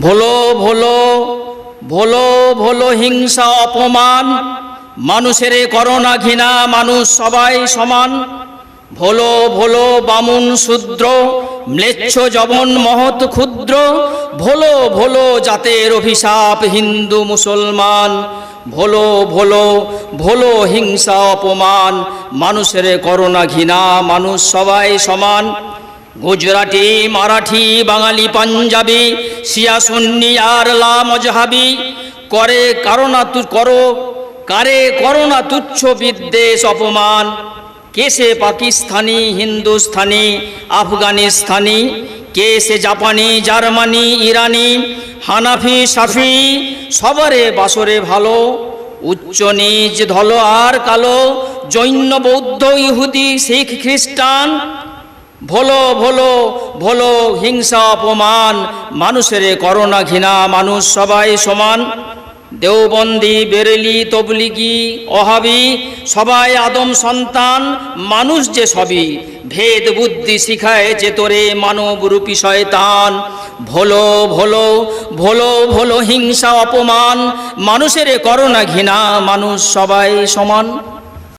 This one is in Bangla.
ভোলো ভোলো ভোলো ভোলো হিংসা, অপমান। মানুষের করোনা ঘৃণা, মানুষ সবাই সমান। ভোলো ভোলো, বামুন শূদ্র, ম্লেচ্ছ জবন মহৎ ক্ষুদ্র। ভোলো ভোলো জাতের অভিশাপ, হিন্দু মুসলমান। ভোলো ভোলো ভোলো হিংসা, অপমান। মানুষের করোনা ঘৃণা, মানুষ সবাই সমান। গুজরাটি, মারাঠি, বাঙালি, পাঞ্জাবি, শিয়া, সুন্নি, আর লা, মজহাবি। করে কারণা তু, করো, কারে করোনা তুচ্ছ বিদ্বেষ, অপমান। কেসে পাকিস্তানি হিন্দুস্থানি আফগানিস্তানি, কেসে জাপানি, জার্মানি, ইরানি, হানাফি, সাফি, সবারে বাসরে ভালো। উচ্চ নিজ ধলো আর কালো, জৈন, বৌদ্ধ, ইহুদি, শিখ, খ্রিস্টান ভোলো ভোলো ভোলো হিংসা, অপমান, মানুষের করোনা ঘৃণা, মানুষ সবাই সমান। দেওবন্দি, বেরেলি, তবলিগি, অহাবি, সবাই আদম সন্তান, মানুষ যে সবই। ভেদ বুদ্ধি শিখায় যে তোরে মানব রূপী শয়তান। ভোলো ভোলো ভোলো ভোলো হিংসা, অপমান, মানুষের করোনা ঘৃণা, মানুষ সবাই সমান।